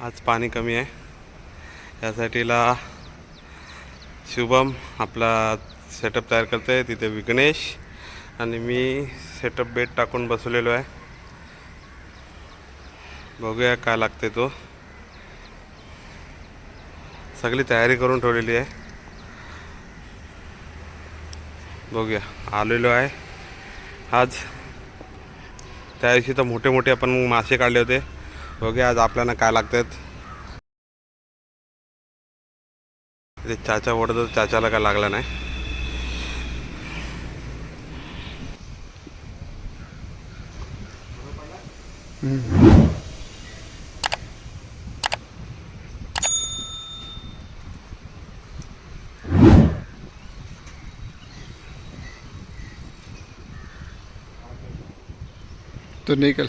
आज पाणी कमी आहे. यासाठीला शुभम आपला सेटअप तयार करतो आहे तिथे विघ्नेश आणि मी सेटअप बेट टाकून बसवलेलो आहे. बघूया काय लागते तो. सगळी तयारी करून ठेवलेली आहे. बघूया आलेलो आहे. आज त्या दिवशी तर मोठे मोठे आपण मासे काढले होते. बघूया आज आपल्याला काय लागतात ते चाचा ओढत चाचाला काय लागला नाही. तो निकल।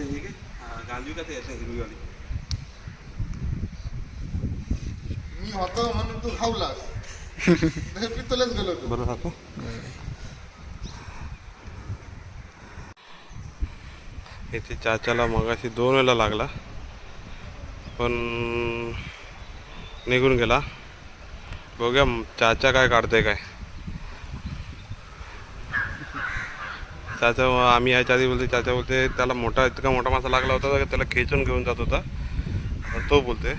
ते हे काय का ते हिरवीवाली. मी होतो म्हणून तू खावलास नाही, पितळच गेलो तू बरोबर दाखव इथे चाचाला मगाशी दोन वेळेला लागला. पण निघून गेला. बघूया चाचा काय काढते काय. चाचा आम्ही यायच्या आधी बोलते चाचा बोलते त्याला मोठा इतका मोठा मासा लागला होता का त्याला खेचून घेऊन जात होता. तो बोलते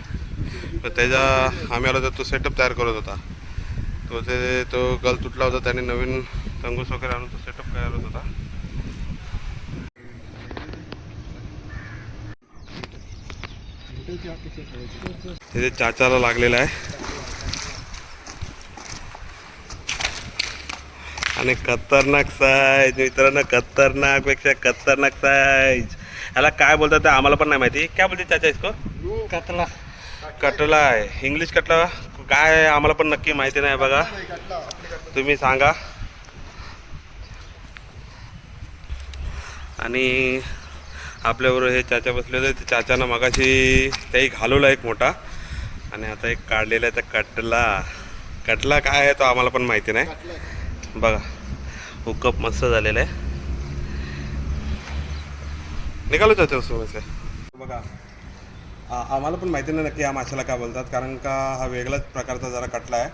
तर त्याच्या आम्ही आलो तर तो सेटअप तयार करत होता. तो ते तो गल तुटला होता त्याने नवीन तंगूस वगैरे आणून तो सेटअप करत होता. तिथे चाचाला लागलेला आहे. आणि खतरनाक साईज मित्रांनो खतरनाकपेक्षा खतरनाक साईज याला काय बोलतात आम्हाला पण नाही माहिती. काय बोलते चाचा इसको? कतला कटला आहे. इंग्लिश कटला? काय आहे? आम्हाला पण नक्की माहिती नाही बघा. तुम्ही सांगा. आणि आपल्याबरोबर हे चाचा बसले होते. ते चाचानं मगाशी त्याही घालवला एक मोठा. आणि आता एक काढलेला आहे तर कटला. कटला काय आहे तो आम्हाला पण माहिती नाही. बघा हुकअप मस्त झालेलं आहे. निघालो चाचा समस्या बघा आम्हाला पण माहिती नाही नक्की या माशाला काय बोलतात कारण का हा वेगळाच प्रकारचा जरा कटला आहे.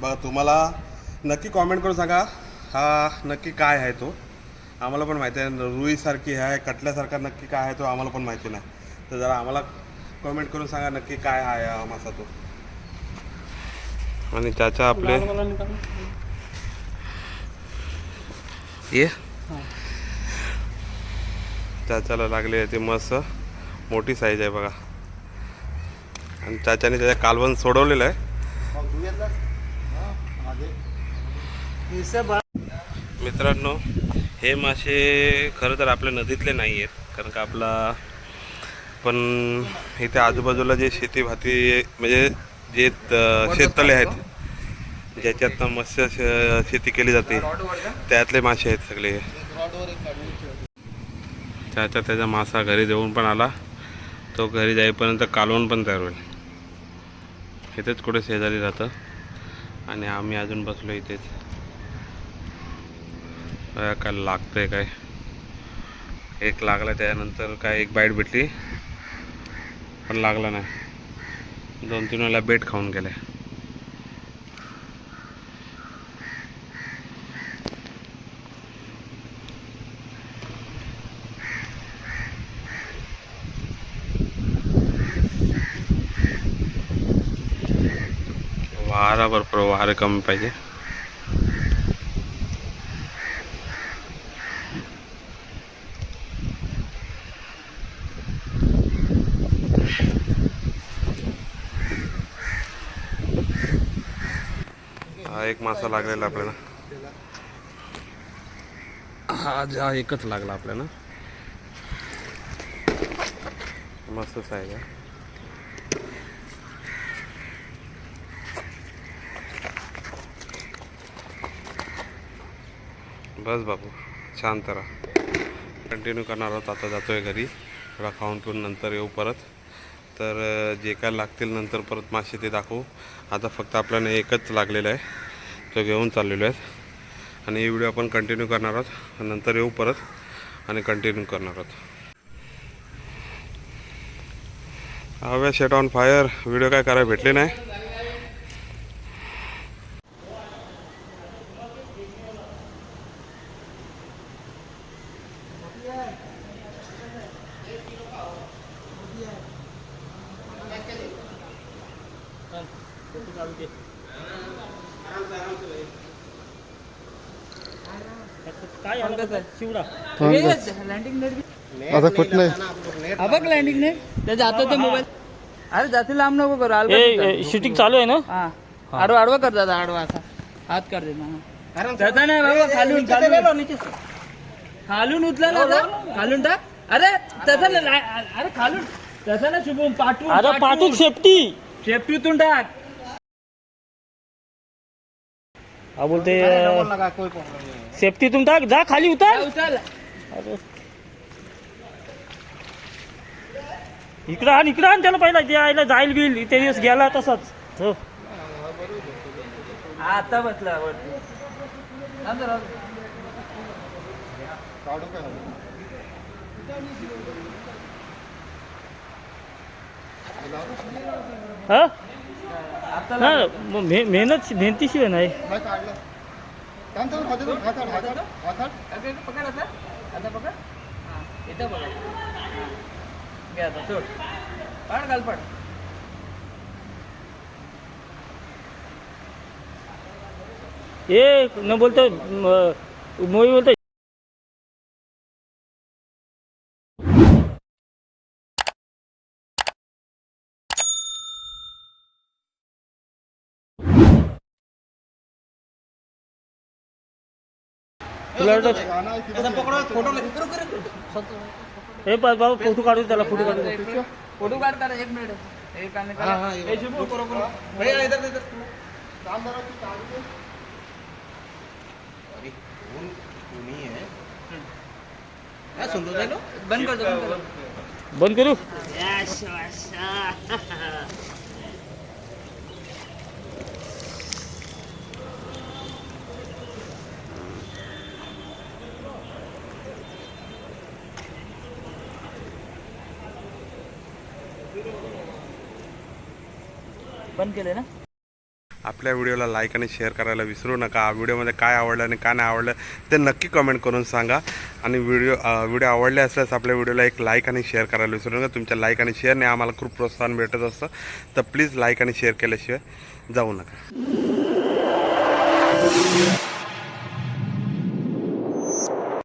बघा तुम्हाला नक्की कॉमेंट करून सांगा हा नक्की काय आहे तो. आम्हाला पण माहिती आहे रुईसारखी आहे कटल्यासारखा नक्की काय आहे तो आम्हाला पण माहिती नाही. तर जरा आम्हाला कॉमेंट करून सांगा नक्की काय आहे हा मासा तो. आणि चाचा आपले ये. चाचाला लागले ते मस्त. मोठी साईज आहे बघा. आणि चाचाने त्याच्या कालवण सोडवलेलं आहे. मित्रांनो हे मासे खरं तर आपल्या नदीतले नाही आहेत कारण का आपला पण इथे आजूबाजूला जे शेती भाती म्हणजे जे शेततळे आहेत ज्याच्यातनं मत्स्य शेती केली जाते त्यातले मासे आहेत सगळे. त्याचा त्याचा मासा घरी देऊन पण आला. तो घरी जाईपर्यंत कालवण पण तयार होईल. इथेच कुठे शेजारी राहतं. आणि आम्ही अजून बसलो इथेच. काय लागतंय काय. एक लागला त्यानंतर काय एक बाईट भेटली. पण लागला नाही. दोन तीन वेळेला बेट खाऊन गेले. वारा भरपूर वारं कमी पाहिजे. हा एक मासा लागलेला आपल्याला. आज हा एकच लागला आपल्याला. मस्तच आहे का? बस बाबू शांत राहा. कंटिन्यू करणार आहोत. आता जातो आहे घरी. थोडा खाऊन पिऊन नंतर येऊ परत. तर जे काय लागतील नंतर परत मासे ते दाखवू. आता फक्त आपल्याला एकच लागलेलं आहे. तो घेऊन चाललेलो आहेत आणि हे व्हिडिओ आपण कंटिन्यू करणार आहोत. नंतर येऊ परत आणि कंटिन्यू करणार आहोत. हव्या शेट ऑन फायर व्हिडिओ काय करायला भेटले नाही. आता कुठ नाही हा बघ लँडिंग नाही ते जातो ते मोबाईल अरे जाते लांब नको करू आलं शूटिंग चालू आहे ना? हा. आडवा आडवा कर दादा आडवा असा. हात कर दे ना. त्याचा नाही बाबा खालून खालून. खालून उचला ना जा. खालून टाक. अरे ला- अरे खालून. त्याचा ना शुभम पाठवून अरे पाठून सेफ्टी शेपटीतून टाक. हा बोलते सेफ्टीतून टाक जा खाली उतर. उचल. इकडं आण इकडं आण त्याला पहिला जे आयला जाईल बिल इथे दिवस गेला तसाच. हो. हा, आता बसला वरती हा? हा, मग मे- मेहनत मेहनतीशिवाय नाही. नाही काढलं. त्यांचं खाते हात हात हात हात हात अगं, इकडे पकड आता आता पकड हा इथं पकड हा. घे आता सोड पाड घाल पाड ए न बोलतो मोई बोलतो तुला हे पा- बाबा फोटो काढू दे, त्याला फोटो काढू दे. फोटो काढ काढ एक मिनिट. एक. बंद करतो बंद करू. बंद केले ना? आपल्या व्हिडिओला लाईक आणि शेअर करायला विसरू नका. व्हिडिओमध्ये काय आवडलं आणि काय नाही आवडलं ते नक्की कमेंट करून सांगा. आणि व्हिडिओ व्हिडिओ आवडले असल्यास आपल्या व्हिडिओला एक लाईक आणि शेअर करायला विसरू नका. तुमच्या लाईक आणि शेअरने आम्हाला खूप प्रोत्साहन भेटत असतं. तर प्लीज लाईक आणि शेअर केल्याशिवाय जाऊ नका.